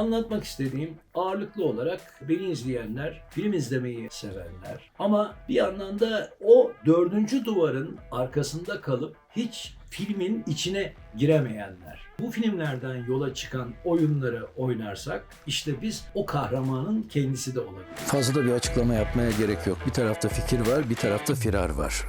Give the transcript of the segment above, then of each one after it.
Anlatmak istediğim ağırlıklı olarak beni izleyenler, film izlemeyi sevenler ama bir yandan da o dördüncü duvarın arkasında kalıp hiç filmin içine giremeyenler. Bu filmlerden yola çıkan oyunları oynarsak işte biz o kahramanın kendisi de olabiliriz. Fazla da bir açıklama yapmaya gerek yok. Bir tarafta fikir var, bir tarafta firar var.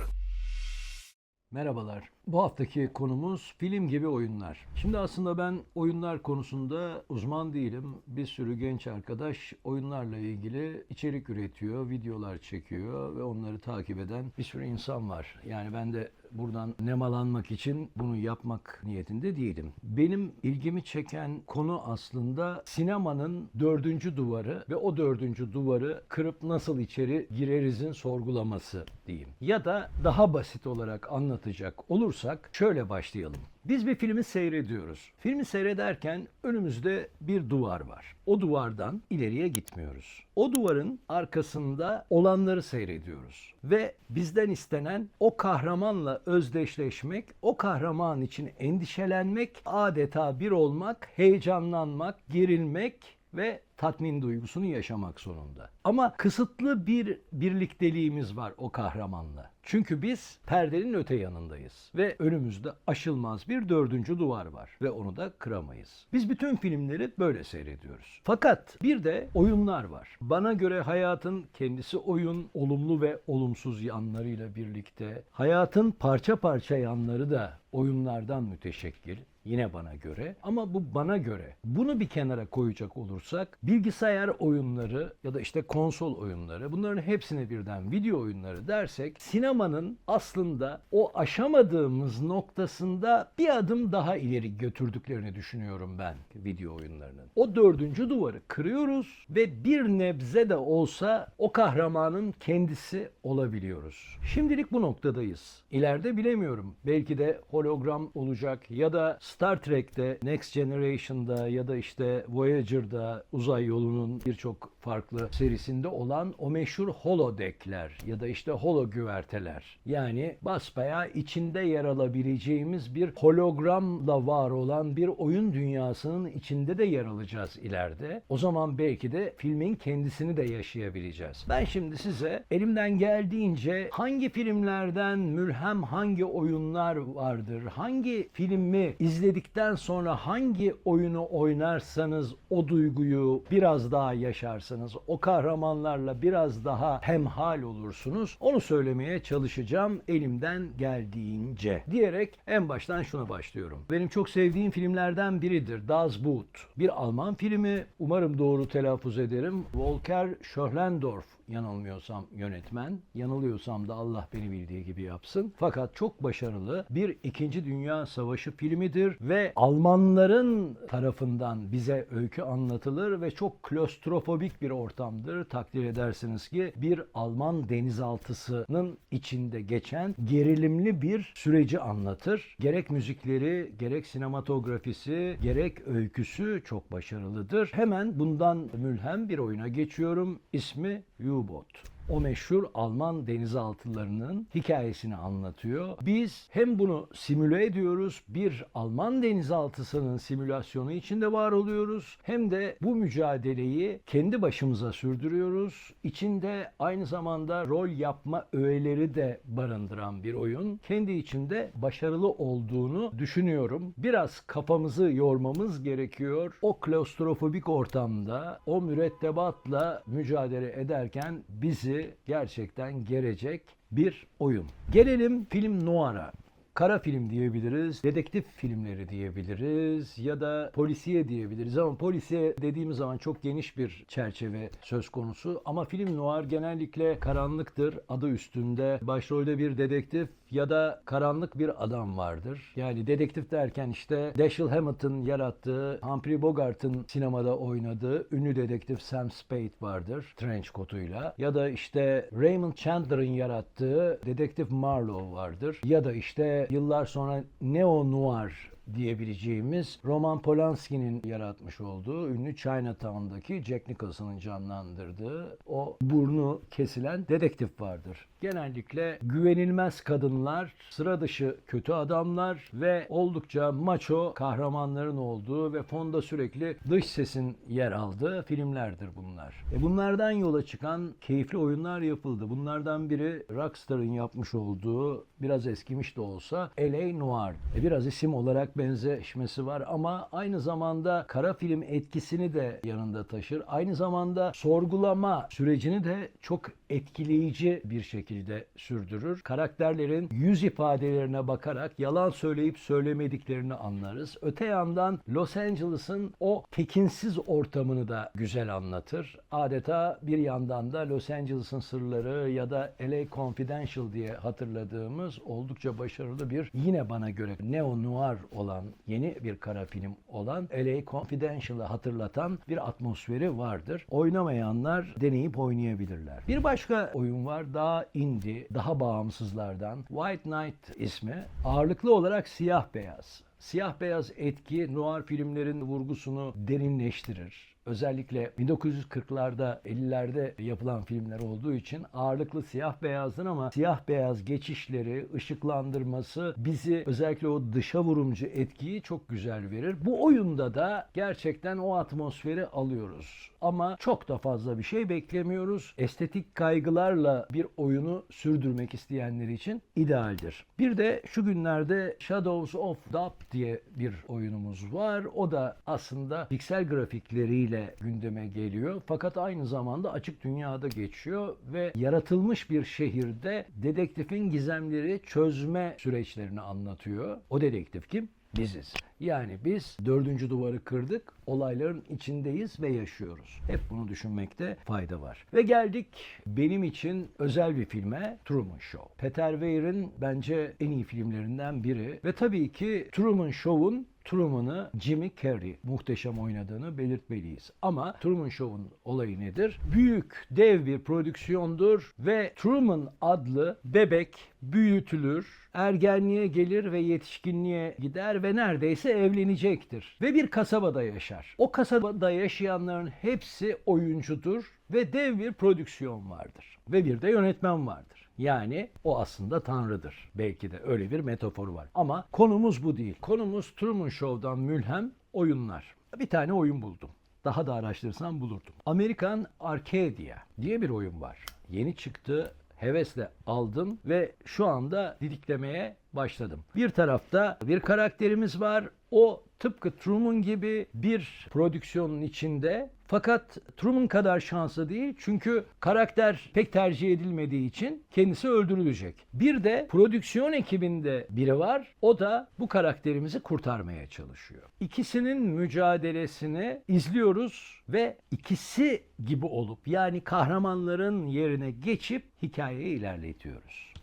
Merhabalar. Bu haftaki konumuz film gibi oyunlar. Şimdi aslında ben oyunlar konusunda uzman değilim. Bir sürü genç arkadaş oyunlarla ilgili içerik üretiyor, videolar çekiyor ve onları takip eden bir sürü insan var. Yani ben de buradan nemalanmak için bunu yapmak niyetinde değilim. Benim ilgimi çeken konu aslında sinemanın dördüncü duvarı ve o dördüncü duvarı kırıp nasıl içeri girerizin sorgulaması diyeyim. Ya da daha basit olarak anlatacak olursak şöyle başlayalım. Biz bir filmi seyrediyoruz. Filmi seyrederken önümüzde bir duvar var. O duvardan ileriye gitmiyoruz. O duvarın arkasında olanları seyrediyoruz. Ve bizden istenen o kahramanla özdeşleşmek, o kahraman için endişelenmek, adeta bir olmak, heyecanlanmak, gerilmek ve tatmin duygusunu yaşamak sonunda. Ama kısıtlı bir birlikteliğimiz var o kahramanla. Çünkü biz perdenin öte yanındayız ve önümüzde aşılmaz bir dördüncü duvar var ve onu da kıramayız. Biz bütün filmleri böyle seyrediyoruz. Fakat bir de oyunlar var. Bana göre hayatın kendisi oyun, olumlu ve olumsuz yanlarıyla birlikte hayatın parça parça yanları da oyunlardan müteşekkil. Yine bana göre ama bu bana göre. Bunu bir kenara koyacak olursak bilgisayar oyunları ya da işte konsol oyunları bunların hepsine birden video oyunları dersek sinemanın aslında o aşamadığımız noktasında bir adım daha ileri götürdüklerini düşünüyorum ben video oyunlarının. O dördüncü duvarı kırıyoruz ve bir nebze de olsa o kahramanın kendisi olabiliyoruz. Şimdilik bu noktadayız. İleride bilemiyorum. Belki de hologram olacak ya da Star Trek'te, Next Generation'da ya da işte Voyager'da uzay yolunun birçok farklı serisinde olan o meşhur holodeckler ya da işte holo güverteler. Yani basbayağı içinde yer alabileceğimiz bir hologramla var olan bir oyun dünyasının içinde de yer alacağız ileride. O zaman belki de filmin kendisini de yaşayabileceğiz. Ben şimdi size elimden geldiğince hangi filmlerden mülhem hangi oyunlar vardır, hangi filmi izledikten sonra hangi oyunu oynarsanız o duyguyu biraz daha yaşarsınız, o kahramanlarla biraz daha hemhal olursunuz. Onu söylemeye çalışacağım elimden geldiğince. Diyerek en baştan şuna başlıyorum. Benim çok sevdiğim filmlerden biridir Das Boot. Bir Alman filmi. Umarım doğru telaffuz ederim. Volker Schöllendorf yanılmıyorsam yönetmen. Yanılıyorsam da Allah beni bildiği gibi yapsın. Fakat çok başarılı bir İkinci Dünya Savaşı filmidir ve Almanların tarafından bize öykü anlatılır ve çok klostrofobik bir ortamdır. Takdir edersiniz ki bir Alman denizaltısının içinde geçen gerilimli bir süreci anlatır. Gerek müzikleri, gerek sinematografisi, gerek öyküsü çok başarılıdır. Hemen bundan mülhem bir oyuna geçiyorum. İsmi U-Boat. O meşhur Alman denizaltılarının hikayesini anlatıyor. Biz hem bunu simüle ediyoruz, bir Alman denizaltısının simülasyonu içinde var oluyoruz. Hem de bu mücadeleyi kendi başımıza sürdürüyoruz. İçinde aynı zamanda rol yapma öğeleri de barındıran bir oyun. Kendi içinde başarılı olduğunu düşünüyorum. Biraz kafamızı yormamız gerekiyor. O klostrofobik ortamda, o mürettebatla mücadele ederken bizi gerçekten gerecek bir oyun. Gelelim film noir'a. Kara film diyebiliriz, dedektif filmleri diyebiliriz ya da polisiye diyebiliriz ama polisiye dediğimiz zaman çok geniş bir çerçeve söz konusu ama film noir genellikle karanlıktır. Adı üstünde başrolde bir dedektif ya da karanlık bir adam vardır. Yani dedektif derken işte Dashiell Hammett'ın yarattığı, Humphrey Bogart'ın sinemada oynadığı ünlü dedektif Sam Spade vardır trench coat'uyla. Ya da işte Raymond Chandler'ın yarattığı dedektif Marlowe vardır. Ya da işte yıllar sonra neo noir diyebileceğimiz Roman Polanski'nin yaratmış olduğu ünlü Chinatown'daki Jack Nicholson'ın canlandırdığı o burnu kesilen dedektif vardır. Genellikle güvenilmez kadınlar, sıra dışı kötü adamlar ve oldukça maço kahramanların olduğu ve fonda sürekli dış sesin yer aldığı filmlerdir bunlar. E bunlardan yola çıkan keyifli oyunlar yapıldı. Bunlardan biri Rockstar'ın yapmış olduğu biraz eskimiş de olsa L.A. Noir. E biraz isim olarak benzeşmesi var ama aynı zamanda kara film etkisini de yanında taşır. Aynı zamanda sorgulama sürecini de çok etkileyici bir şekilde sürdürür. Karakterlerin yüz ifadelerine bakarak yalan söyleyip söylemediklerini anlarız. Öte yandan Los Angeles'ın o tekinsiz ortamını da güzel anlatır. Adeta bir yandan da Los Angeles'ın sırları ya da LA Confidential diye hatırladığımız oldukça başarılı bir yine bana göre neo noir olan yeni bir kara film olan LA Confidential'ı hatırlatan bir atmosferi vardır. Oynamayanlar deneyip oynayabilirler. Bir başka oyun var daha indie, daha bağımsızlardan. White Knight ismi. Ağırlıklı olarak siyah beyaz. Siyah beyaz etki noir filmlerin vurgusunu derinleştirir. Özellikle 1940'larda 50'lerde yapılan filmler olduğu için ağırlıklı siyah beyazdır ama siyah beyaz geçişleri, ışıklandırması bizi özellikle o dışa vurumcu etkiyi çok güzel verir. Bu oyunda da gerçekten o atmosferi alıyoruz. Ama çok da fazla bir şey beklemiyoruz. Estetik kaygılarla bir oyunu sürdürmek isteyenler için idealdir. Bir de şu günlerde Shadows of Doubt diye bir oyunumuz var. O da aslında piksel grafikleriyle gündeme geliyor. Fakat aynı zamanda açık dünyada geçiyor ve yaratılmış bir şehirde dedektifin gizemleri çözme süreçlerini anlatıyor. O dedektif kim? Biziz. Yani biz dördüncü duvarı kırdık, olayların içindeyiz ve yaşıyoruz. Hep bunu düşünmekte fayda var. Ve geldik benim için özel bir filme Truman Show. Peter Weir'in bence en iyi filmlerinden biri. Ve tabii ki Truman Show'un Truman'ı Jimmy Carrey muhteşem oynadığını belirtmeliyiz. Ama Truman Show'un olayı nedir? Büyük, dev bir prodüksiyondur ve Truman adlı bebek büyütülür, ergenliğe gelir ve yetişkinliğe gider ve neredeyse evlenecektir. Ve bir kasabada yaşar. O kasabada yaşayanların hepsi oyuncudur ve dev bir prodüksiyon vardır. Ve bir de yönetmen vardır. Yani o aslında tanrıdır. Belki de öyle bir metaforu var. Ama konumuz bu değil. Konumuz Truman Show'dan mülhem oyunlar. Bir tane oyun buldum. Daha da araştırsam bulurdum. Amerikan Arcadia diye bir oyun var. Yeni çıktı, hevesle aldım ve şu anda didiklemeye başladım. Bir tarafta bir karakterimiz var. O tıpkı Truman gibi bir prodüksiyonun içinde fakat Truman kadar şanslı değil çünkü karakter pek tercih edilmediği için kendisi öldürülecek. Bir de prodüksiyon ekibinde biri var. O da bu karakterimizi kurtarmaya çalışıyor. İkisinin mücadelesini izliyoruz ve ikisi gibi olup yani kahramanların yerine geçip hikayeyi ilerletiyoruz.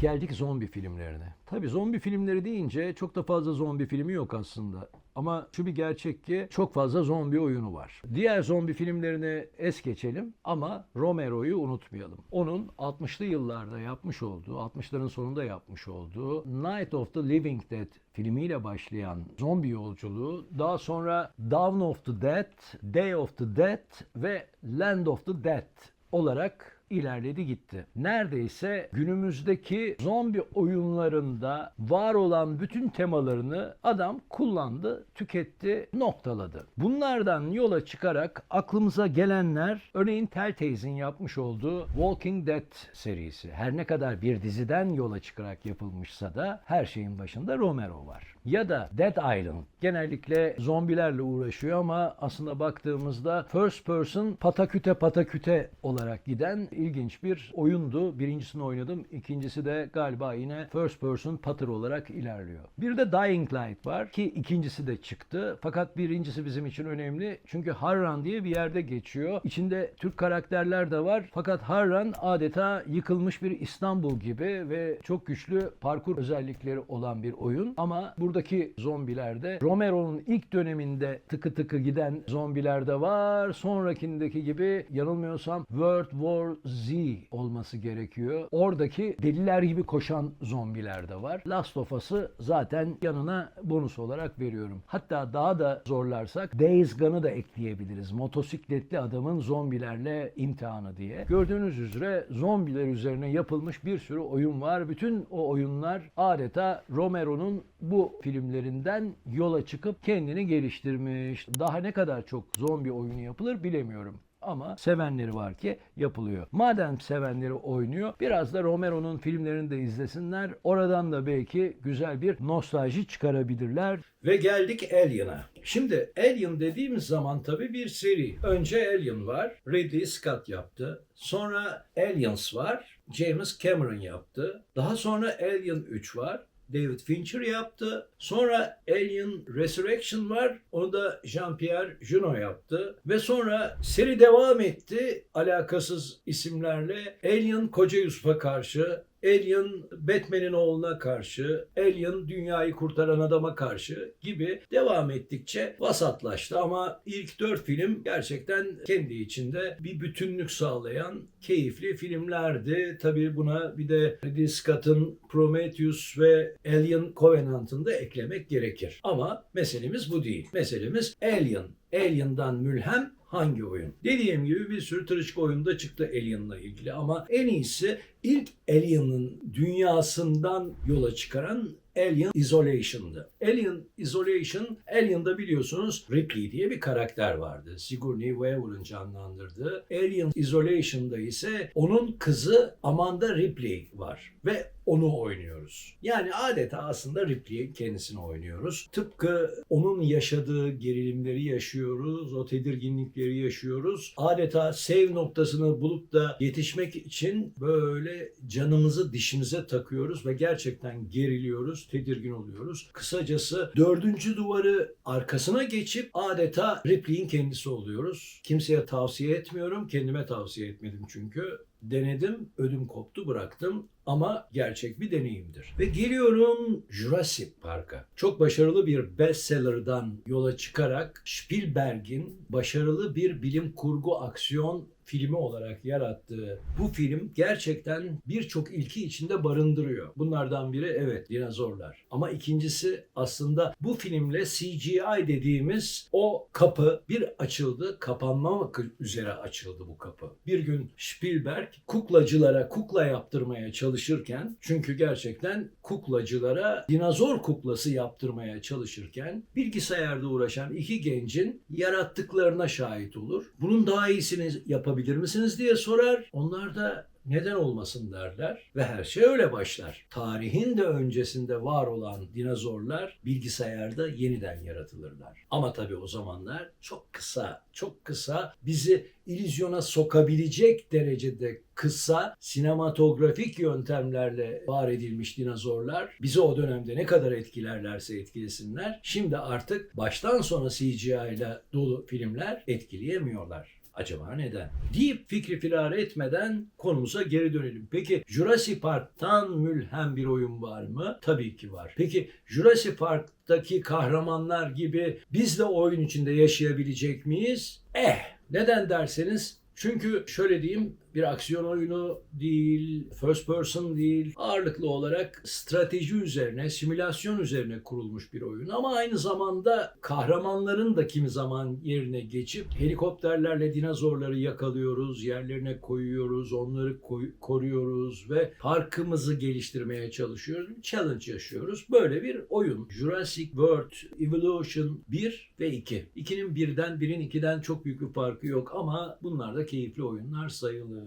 Geldik zombi filmlerine. Tabii zombi filmleri deyince çok da fazla zombi filmi yok aslında. Ama şu bir gerçek ki çok fazla zombi oyunu var. Diğer zombi filmlerini es geçelim ama Romero'yu unutmayalım. Onun 60'lı yıllarda yapmış olduğu, 60'ların sonunda yapmış olduğu Night of the Living Dead filmiyle başlayan zombi yolculuğu daha sonra Dawn of the Dead, Day of the Dead ve Land of the Dead olarak ilerledi gitti. Neredeyse günümüzdeki zombi oyunlarında var olan bütün temalarını adam kullandı, tüketti, noktaladı. Bunlardan yola çıkarak aklımıza gelenler örneğin Telltale'in yapmış olduğu Walking Dead serisi. Her ne kadar bir diziden yola çıkarak yapılmışsa da her şeyin başında Romero var. Ya da Dead Island. Genellikle zombilerle uğraşıyor ama aslında baktığımızda first person pataküte pataküte olarak giden ilginç bir oyundu. Birincisini oynadım. İkincisi de galiba yine first person patır olarak ilerliyor. Bir de Dying Light var ki ikincisi de çıktı. Fakat birincisi bizim için önemli. Çünkü Harran diye bir yerde geçiyor. İçinde Türk karakterler de var. Fakat Harran adeta yıkılmış bir İstanbul gibi ve çok güçlü parkur özellikleri olan bir oyun. Ama burada buradaki zombilerde Romero'nun ilk döneminde tıkı tıkı giden zombiler de var. Sonrakindeki gibi yanılmıyorsam World War Z olması gerekiyor. Oradaki deliler gibi koşan zombiler de var. Last of Us'ı zaten yanına bonus olarak veriyorum. Hatta daha da zorlarsak Days Gone'ı da ekleyebiliriz. Motosikletli adamın zombilerle imtihanı diye. Gördüğünüz üzere zombiler üzerine yapılmış bir sürü oyun var. Bütün o oyunlar adeta Romero'nun bu filmlerinden yola çıkıp kendini geliştirmiş. Daha ne kadar çok zombi oyunu yapılır bilemiyorum. Ama sevenleri var ki yapılıyor. Madem sevenleri oynuyor biraz da Romero'nun filmlerini de izlesinler. Oradan da belki güzel bir nostalji çıkarabilirler. Ve geldik Alien'a. Şimdi Alien dediğimiz zaman tabii bir seri. Önce Alien var. Ridley Scott yaptı. Sonra Aliens var. James Cameron yaptı. Daha sonra Alien 3 var. David Fincher yaptı. Sonra Alien Resurrection var. Onu da Jean-Pierre Jeunet yaptı. Ve sonra seri devam etti. Alakasız isimlerle Alien Koca Yusuf'a karşı, Alien Batman'in oğluna karşı, Alien dünyayı kurtaran adama karşı gibi devam ettikçe vasatlaştı ama ilk dört film gerçekten kendi içinde bir bütünlük sağlayan keyifli filmlerdi. Tabii buna bir de Ridley Scott'ın Prometheus ve Alien Covenant'ını da eklemek gerekir. Ama meselemiz bu değil. Meselemiz Alien. Alien'dan mülhem hangi oyun? Dediğim gibi bir sürü tırışık oyunda çıktı Alien'la ilgili ama en iyisi ilk Alien'ın dünyasından yola çıkaran Alien Isolation'dı. Alien Isolation, Alien'da biliyorsunuz Ripley diye bir karakter vardı. Sigourney Weaver'ın canlandırdığı. Alien Isolation'da ise onun kızı Amanda Ripley var ve onu oynuyoruz. Yani adeta aslında Ripley'in kendisini oynuyoruz. Tıpkı onun yaşadığı gerilimleri yaşıyoruz, o tedirginlikleri yaşıyoruz. Adeta save noktasını bulup da yetişmek için böyle canımızı dişimize takıyoruz ve gerçekten geriliyoruz, tedirgin oluyoruz. Kısacası dördüncü duvarı arkasına geçip adeta Ripley'in kendisi oluyoruz. Kimseye tavsiye etmiyorum, kendime tavsiye etmedim çünkü. Denedim, ödüm koptu, bıraktım ama gerçek bir deneyimdir. Ve geliyorum Jurassic Park'a. Çok başarılı bir bestseller'dan yola çıkarak Spielberg'in başarılı bir bilim kurgu aksiyon filmi olarak yarattığı bu film gerçekten birçok ilki içinde barındırıyor. Bunlardan biri evet dinozorlar. Ama ikincisi aslında bu filmle CGI dediğimiz o kapı bir açıldı, kapanmamak üzere açıldı bu kapı. Bir gün Spielberg kuklacılara kukla yaptırmaya çalışırken çünkü gerçekten kuklacılara dinozor kuklası yaptırmaya çalışırken bilgisayarda uğraşan iki gencin yarattıklarına şahit olur. Bunun daha iyisini yapabilir misiniz diye sorar. Onlar da neden olmasın derler ve her şey öyle başlar. Tarihin de öncesinde var olan dinozorlar bilgisayarda yeniden yaratılırlar. Ama tabii o zamanlar çok kısa, çok kısa bizi illüzyona sokabilecek derecede kısa sinematografik yöntemlerle var edilmiş dinozorlar bizi o dönemde ne kadar etkilerlerse etkilesinler şimdi artık baştan sona CGI ile dolu filmler etkileyemiyorlar. Acaba neden? Deyip fikri firar etmeden konumuza geri dönelim. Peki Jurassic Park'tan mülhem bir oyun var mı? Tabii ki var. Peki Jurassic Park'taki kahramanlar gibi biz de oyun içinde yaşayabilecek miyiz? Eh, neden derseniz çünkü şöyle diyeyim bir aksiyon oyunu değil, first person değil, ağırlıklı olarak strateji üzerine, simülasyon üzerine kurulmuş bir oyun. Ama aynı zamanda kahramanların da kimi zaman yerine geçip helikopterlerle dinozorları yakalıyoruz, yerlerine koyuyoruz, onları koy- koruyoruz ve parkımızı geliştirmeye çalışıyoruz. Bir challenge yaşıyoruz. Böyle bir oyun. Jurassic World Evolution 1 ve 2. 2'nin birden, birin 2'den çok büyük bir farkı yok ama bunlar da keyifli oyunlar sayılır.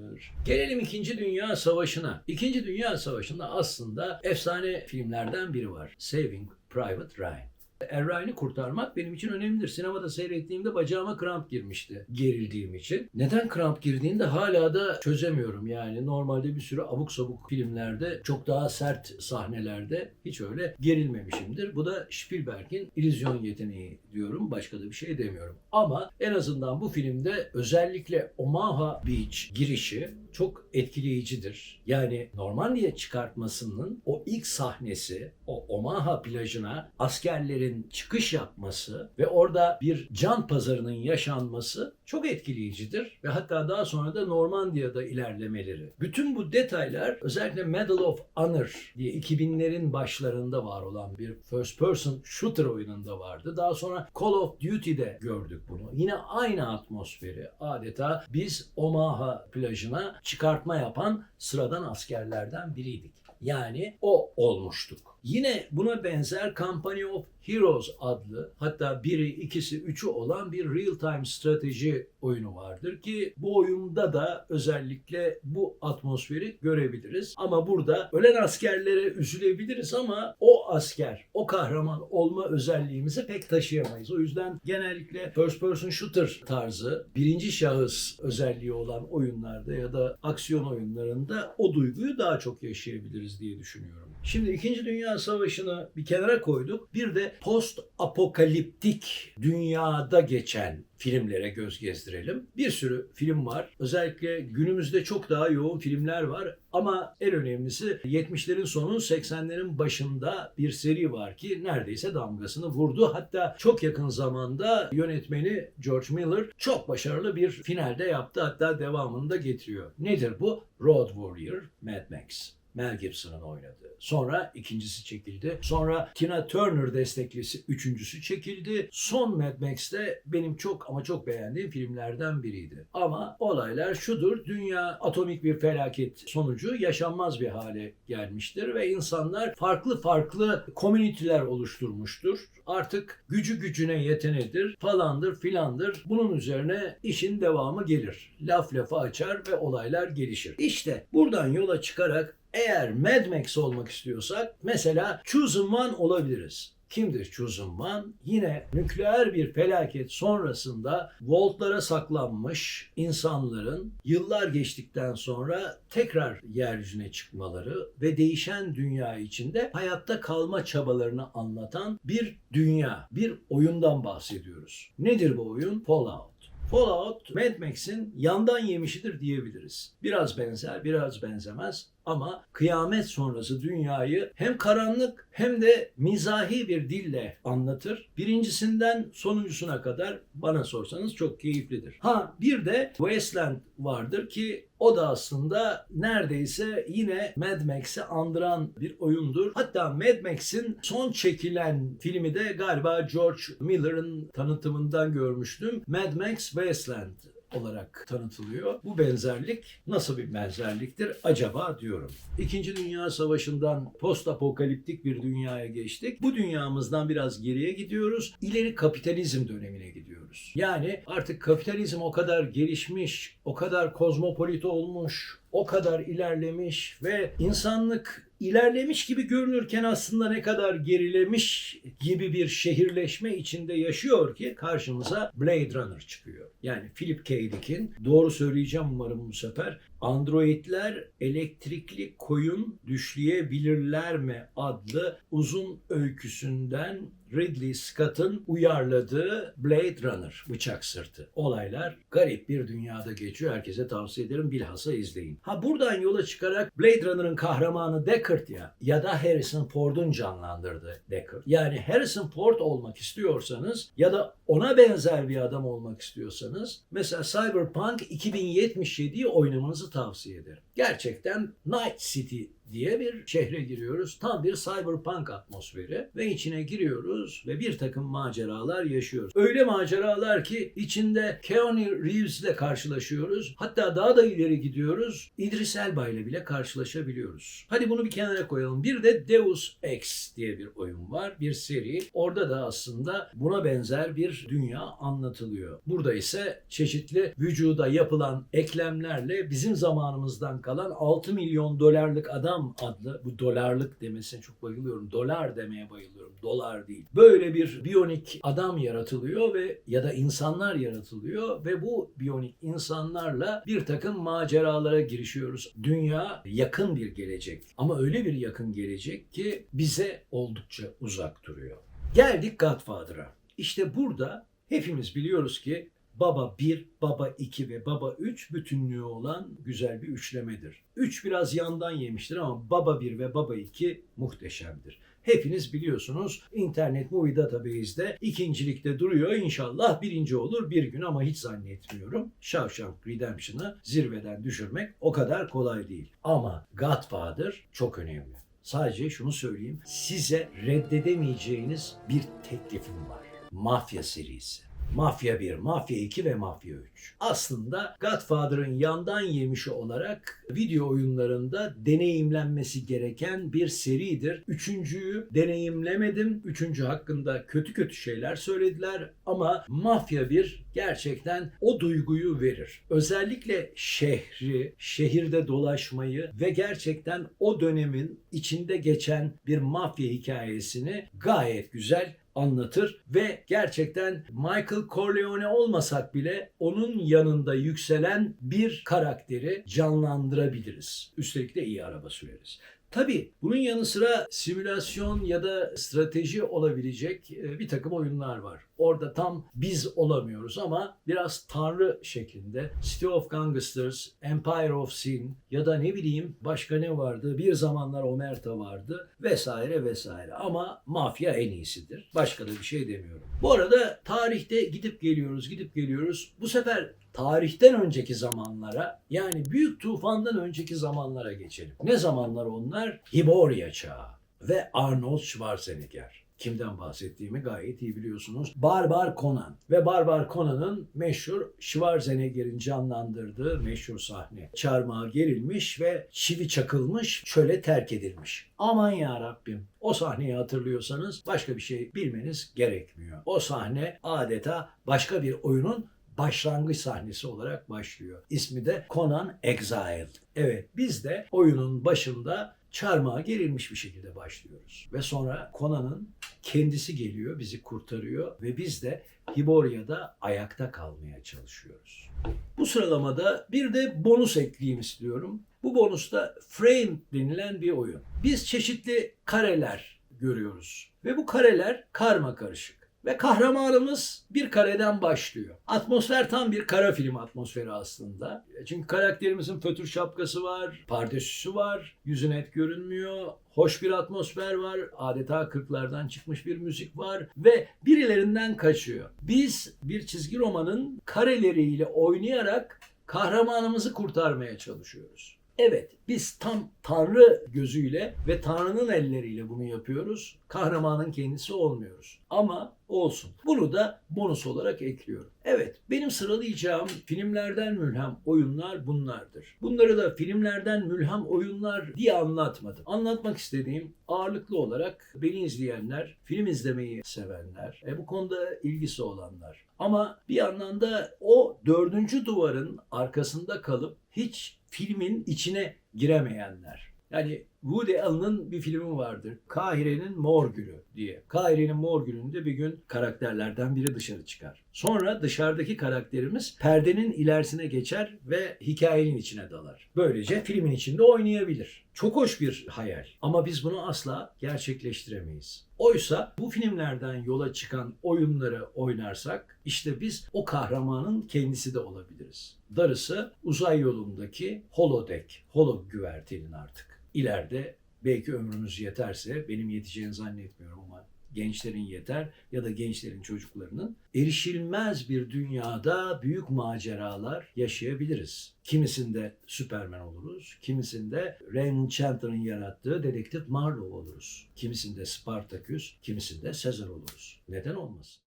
Gelelim 2. Dünya Savaşı'na. 2. Dünya Savaşı'nda aslında efsane filmlerden biri var. Saving Private Ryan. Erray'ını kurtarmak benim için önemlidir. Sinemada seyrettiğimde bacağıma kramp girmişti gerildiğim için. Neden kramp girdiğini de hala da çözemiyorum. Yani normalde bir sürü abuk sabuk filmlerde çok daha sert sahnelerde hiç öyle gerilmemişimdir. Bu da Spielberg'in illüzyon yeteneği diyorum. Başka da bir şey demiyorum. Ama en azından bu filmde özellikle Omaha Beach girişi çok etkileyicidir. Yani Normandiya çıkartmasının o ilk sahnesi, o Omaha plajına askerlerin çıkış yapması ve orada bir can pazarının yaşanması çok etkileyicidir. Ve hatta daha sonra da Normandiya'da ilerlemeleri. Bütün bu detaylar özellikle Medal of Honor diye 2000'lerin başlarında var olan bir first person shooter oyununda vardı. Daha sonra Call of Duty'de gördük bunu. Yine aynı atmosferi adeta biz Omaha plajına çıkartma yapan sıradan askerlerden biriydik. Yani o olmuştuk. Yine buna benzer Company of Heroes adlı hatta biri, ikisi, üçü olan bir real-time strateji oyunu vardır ki bu oyunda da özellikle bu atmosferi görebiliriz. Ama burada ölen askerlere üzülebiliriz ama o asker, o kahraman olma özelliğimizi pek taşıyamayız. O yüzden genellikle first person shooter tarzı birinci şahıs özelliği olan oyunlarda ya da aksiyon oyunlarında o duyguyu daha çok yaşayabiliriz diye düşünüyorum. Şimdi 2. Dünya Savaşı'nı bir kenara koyduk. Bir de post apokaliptik dünyada geçen filmlere göz gezdirelim. Bir sürü film var. Özellikle günümüzde çok daha yoğun filmler var. Ama en önemlisi 70'lerin sonu 80'lerin başında bir seri var ki neredeyse damgasını vurdu. Hatta çok yakın zamanda yönetmeni George Miller çok başarılı bir finalde yaptı. Hatta devamını da getiriyor. Nedir bu? Road Warrior, Mad Max. Mel Gibson'ın oynadığı. Sonra ikincisi çekildi. Sonra Tina Turner desteklisi üçüncüsü çekildi. Son Mad Max'te benim çok ama çok beğendiğim filmlerden biriydi. Ama olaylar şudur. Dünya atomik bir felaket sonucu yaşanmaz bir hale gelmiştir ve insanlar farklı farklı komüniteler oluşturmuştur. Artık gücü gücüne yetenedir, falandır filandır. Bunun üzerine işin devamı gelir. Laf lafı açar ve olaylar gelişir. İşte buradan yola çıkarak eğer Mad Max olmak istiyorsak mesela Chosen One olabiliriz. Kimdir Chosen One? Yine nükleer bir felaket sonrasında voltlara saklanmış insanların yıllar geçtikten sonra tekrar yeryüzüne çıkmaları ve değişen dünya içinde hayatta kalma çabalarını anlatan bir dünya, bir oyundan bahsediyoruz. Nedir bu oyun? Fallout. Fallout, Mad Max'in yandan yemişidir diyebiliriz. Biraz benzer, biraz benzemez ama kıyamet sonrası dünyayı hem karanlık hem de mizahi bir dille anlatır. Birincisinden sonuncusuna kadar bana sorsanız çok keyiflidir. Ha bir de Wasteland vardır ki o da aslında neredeyse yine Mad Max'i andıran bir oyundur. Hatta Mad Max'in son çekilen filmi de galiba George Miller'ın tanıtımından görmüştüm. Mad Max Wasteland olarak tanıtılıyor. Bu benzerlik nasıl bir benzerliktir acaba diyorum. İkinci Dünya Savaşı'ndan post apokaliptik bir dünyaya geçtik. Bu dünyamızdan biraz geriye gidiyoruz. İleri kapitalizm dönemine gidiyoruz. Yani artık kapitalizm o kadar gelişmiş, o kadar kozmopolit olmuş, o kadar ilerlemiş ve insanlık ilerlemiş gibi görünürken aslında ne kadar gerilemiş gibi bir şehirleşme içinde yaşıyor ki karşımıza Blade Runner çıkıyor. Yani Philip K. Dick'in doğru söyleyeceğim umarım bu sefer Androidler elektrikli koyun düşleyebilirler mi adlı uzun öyküsünden Ridley Scott'ın uyarladığı Blade Runner bıçak sırtı. Olaylar garip bir dünyada geçiyor. Herkese tavsiye ederim bilhassa izleyin. Ha buradan yola çıkarak Blade Runner'ın kahramanı Deckard ya ya da Harrison Ford'un canlandırdığı Deckard. Yani Harrison Ford olmak istiyorsanız ya da ona benzer bir adam olmak istiyorsanız mesela Cyberpunk 2077'yi oynamanızı tavsiye ederim. Gerçekten Night City diye bir şehre giriyoruz. Tam bir cyberpunk atmosferi ve içine giriyoruz ve bir takım maceralar yaşıyoruz. Öyle maceralar ki içinde Keanu Reeves ile karşılaşıyoruz. Hatta daha da ileri gidiyoruz. İdris Elba ile bile karşılaşabiliyoruz. Hadi bunu bir kenara koyalım. Bir de Deus Ex diye bir oyun var. Bir seri. Orada da aslında buna benzer bir dünya anlatılıyor. Burada ise çeşitli vücuda yapılan eklemlerle bizim zamanımızdan kalan 6 milyon dolarlık adam Adam adlı bu dolarlık demesine çok bayılıyorum. Dolar demeye bayılıyorum. Dolar değil. Böyle bir biyonik adam yaratılıyor ve ya da insanlar yaratılıyor ve bu biyonik insanlarla bir takım maceralara girişiyoruz. Dünya yakın bir gelecek ama öyle bir yakın gelecek ki bize oldukça uzak duruyor. Geldik Godfather'a. İşte burada hepimiz biliyoruz ki Baba 1, Baba 2 ve Baba 3 bütünlüğü olan güzel bir üçlemedir. 3 biraz yandan yemiştir ama Baba 1 ve Baba 2 muhteşemdir. Hepiniz biliyorsunuz internet movie database'de ikincilikte duruyor. İnşallah birinci olur bir gün ama hiç zannetmiyorum. Shawshank Redemption'ı zirveden düşürmek o kadar kolay değil. Ama Godfather çok önemli. Sadece şunu söyleyeyim. Size reddedemeyeceğiniz bir teklifim var. Mafya serisi. Mafya 1, Mafya 2 ve Mafya 3. Aslında Godfather'ın yandan yemişi olarak video oyunlarında deneyimlenmesi gereken bir seridir. Üçüncüyü deneyimlemedim. Üçüncü hakkında kötü kötü şeyler söylediler ama Mafya 1 gerçekten o duyguyu verir. Özellikle şehri, şehirde dolaşmayı ve gerçekten o dönemin içinde geçen bir mafya hikayesini gayet güzel anlatır ve gerçekten Michael Corleone olmasak bile onun yanında yükselen bir karakteri canlandırabiliriz. Üstelik de iyi araba süreriz. Tabii bunun yanı sıra simülasyon ya da strateji olabilecek e, bir takım oyunlar var. Orada tam biz olamıyoruz ama biraz tanrı şeklinde City of Gangsters, Empire of Sin ya da ne bileyim başka ne vardı? Bir zamanlar Omerta vardı vesaire vesaire. Ama mafya en iyisidir. Başka da bir şey demiyorum. Bu arada tarihte gidip geliyoruz, gidip geliyoruz. Bu sefer tarihten önceki zamanlara yani büyük tufandan önceki zamanlara geçelim. Ne zamanlar onlar? Hiboria çağı ve Arnold Schwarzenegger. Kimden bahsettiğimi gayet iyi biliyorsunuz. Barbar Conan ve Barbar Conan'ın meşhur Schwarzenegger'in canlandırdığı meşhur sahne. Çarmıha gerilmiş ve çivi çakılmış, çöle terk edilmiş. Aman ya Rabbim. O sahneyi hatırlıyorsanız başka bir şey bilmeniz gerekmiyor. O sahne adeta başka bir oyunun başlangıç sahnesi olarak başlıyor. İsmi de Conan Exiled. Evet biz de oyunun başında çarmıha gerilmiş bir şekilde başlıyoruz. Ve sonra Conan'ın kendisi geliyor, bizi kurtarıyor ve biz de Hiboria'da ayakta kalmaya çalışıyoruz. Bu sıralamada bir de bonus ekleyeyim istiyorum. Bu bonusta Frame denilen bir oyun. Biz çeşitli kareler görüyoruz ve bu kareler karma karışık. Ve kahramanımız bir kareden başlıyor. Atmosfer tam bir kara film atmosferi aslında. Çünkü karakterimizin fötür şapkası var, pardesüsü var, yüzü net görünmüyor, hoş bir atmosfer var, adeta kırklardan çıkmış bir müzik var ve birilerinden kaçıyor. Biz bir çizgi romanın kareleriyle oynayarak kahramanımızı kurtarmaya çalışıyoruz. Evet, biz tam Tanrı gözüyle ve Tanrı'nın elleriyle bunu yapıyoruz. Kahramanın kendisi olmuyoruz. Ama olsun. Bunu da bonus olarak ekliyorum. Evet, benim sıralayacağım filmlerden mülhem oyunlar bunlardır. Bunları da filmlerden mülhem oyunlar diye anlatmadım. Anlatmak istediğim ağırlıklı olarak beni izleyenler, film izlemeyi sevenler, e, bu konuda ilgisi olanlar. Ama bir yandan da o dördüncü duvarın arkasında kalıp hiç filmin içine giremeyenler. Yani Woody Allen'ın bir filmi vardır. Kahire'nin Mor Gülü diye. Kahire'nin Mor Gülü'nde bir gün karakterlerden biri dışarı çıkar. Sonra dışarıdaki karakterimiz perdenin ilerisine geçer ve hikayenin içine dalar. Böylece filmin içinde oynayabilir. Çok hoş bir hayal ama biz bunu asla gerçekleştiremeyiz. Oysa bu filmlerden yola çıkan oyunları oynarsak işte biz o kahramanın kendisi de olabiliriz. Darısı uzay yolundaki holodeck, holo güvertenin artık. İleride belki ömrümüz yeterse, benim yeteceğini zannetmiyorum ama gençlerin yeter ya da gençlerin çocuklarının erişilmez bir dünyada büyük maceralar yaşayabiliriz. Kimisinde Superman oluruz, kimisinde Raymond Chandler'ın yarattığı Dedektif Marlowe oluruz. Kimisinde Spartacus, kimisinde Caesar oluruz. Neden olmasın?